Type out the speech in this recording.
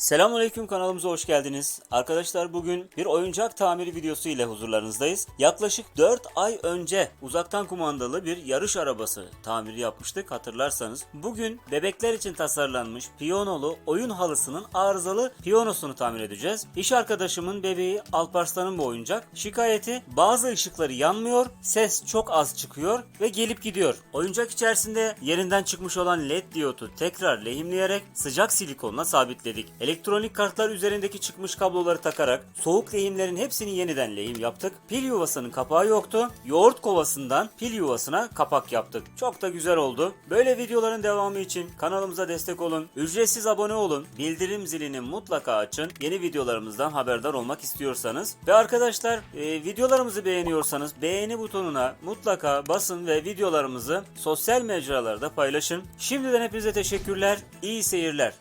Selamünaleyküm kanalımıza hoş geldiniz. Arkadaşlar bugün bir oyuncak tamiri videosu ile huzurlarınızdayız. Yaklaşık 4 ay önce uzaktan kumandalı bir yarış arabası tamiri yapmıştık hatırlarsanız. Bugün bebekler için tasarlanmış piyanolu oyun halısının arızalı piyanosunu tamir edeceğiz. İş arkadaşımın bebeği Alparslan'ın bu oyuncak. Şikayeti bazı ışıkları yanmıyor, ses çok az çıkıyor ve gelip gidiyor. Oyuncak içerisinde yerinden çıkmış olan led diyodu tekrar lehimleyerek sıcak silikonla sabitledik. Elektronik kartlar üzerindeki çıkmış kabloları takarak soğuk lehimlerin hepsini yeniden lehim yaptık. Pil yuvasının kapağı yoktu. Yoğurt kovasından pil yuvasına kapak yaptık. Çok da güzel oldu. Böyle videoların devamı için kanalımıza destek olun. Ücretsiz abone olun. Bildirim zilini mutlaka açın. Yeni videolarımızdan haberdar olmak istiyorsanız. Ve arkadaşlar e, videolarımızı beğeniyorsanız beğeni butonuna mutlaka basın ve videolarımızı sosyal mecralarda paylaşın. Şimdiden hepinize teşekkürler. İyi seyirler.